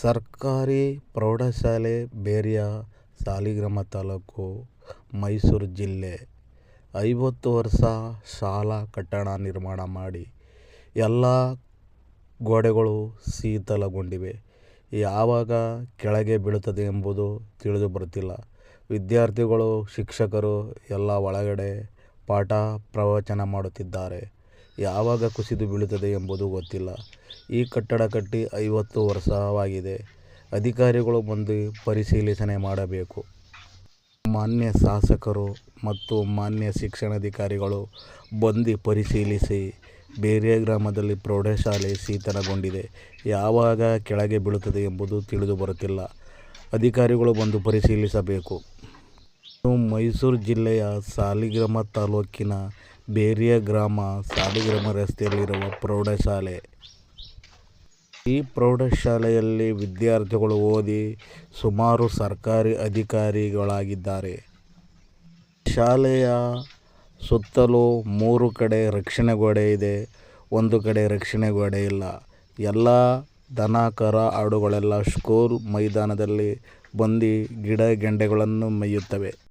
ಸರ್ಕಾರಿ ಪ್ರೌಢಶಾಲೆ ಬೇರಿಯ ಸಾಲಿಗ್ರಾಮ ತಾಲೂಕು ಮೈಸೂರು ಜಿಲ್ಲೆ. ಐವತ್ತು ವರ್ಷ ಶಾಲಾ ಕಟ್ಟಡ ನಿರ್ಮಾಣ ಮಾಡಿ ಎಲ್ಲ ಗೋಡೆಗಳು ಶೀತಲಗೊಂಡಿವೆ. ಯಾವಾಗ ಕೆಳಗೆ ಬೀಳುತ್ತದೆ ಎಂಬುದು ತಿಳಿದು ಬರುತ್ತಿಲ್ಲ. ವಿದ್ಯಾರ್ಥಿಗಳು, ಶಿಕ್ಷಕರು ಎಲ್ಲ ಒಳಗಡೆ ಪಾಠ ಪ್ರವಚನ ಮಾಡುತ್ತಿದ್ದಾರೆ. ಯಾವಾಗ ಕುಸಿದು ಬೀಳುತ್ತದೆ ಎಂಬುದು ಗೊತ್ತಿಲ್ಲ. ಈ ಕಟ್ಟಡ ಕಟ್ಟಿ ಐವತ್ತು ವರ್ಷವಾಗಿದೆ. ಅಧಿಕಾರಿಗಳು ಬಂದು ಪರಿಶೀಲಿಸನೆ ಮಾಡಬೇಕು. ಮಾನ್ಯ ಶಾಸಕರು ಮತ್ತು ಮಾನ್ಯ ಶಿಕ್ಷಣಾಧಿಕಾರಿಗಳು ಬಂದು ಪರಿಶೀಲಿಸಿ, ಬೇರೆ ಗ್ರಾಮದಲ್ಲಿ ಪ್ರೌಢಶಾಲೆ ಶೀತನಗೊಂಡಿದೆ. ಯಾವಾಗ ಕೆಳಗೆ ಬೀಳುತ್ತದೆ ಎಂಬುದು ತಿಳಿದು ಬರುತ್ತಿಲ್ಲ. ಅಧಿಕಾರಿಗಳು ಬಂದು ಪರಿಶೀಲಿಸಬೇಕು. ಮೈಸೂರು ಜಿಲ್ಲೆಯ ಸಾಲಿಗ್ರಾಮ ತಾಲೂಕಿನ ಬೇರಿಯ ಗ್ರಾಮ, ಸಾಲಿಗ್ರಾಮ ರಸ್ತೆಯಲ್ಲಿರುವ ಪ್ರೌಢಶಾಲೆ. ಈ ಪ್ರೌಢಶಾಲೆಯಲ್ಲಿ ವಿದ್ಯಾರ್ಥಿಗಳು ಓದಿ ಸುಮಾರು ಸರ್ಕಾರಿ ಅಧಿಕಾರಿಗಳಾಗಿದ್ದಾರೆ. ಶಾಲೆಯ ಸುತ್ತಲೂ ಮೂರು ಕಡೆ ರಕ್ಷಣೆ ಗೋಡೆ ಇದೆ, ಒಂದು ಕಡೆ ರಕ್ಷಣೆ ಗೋಡೆ ಇಲ್ಲ. ಎಲ್ಲ ದನ ಕರ ಆಡುಗಳೆಲ್ಲ ಸ್ಕೂಲ್ ಮೈದಾನದಲ್ಲಿ ಬಂದು ಗಿಡ, ಗೆಂಡೆಗಳನ್ನು ಮೇಯುತ್ತವೆ.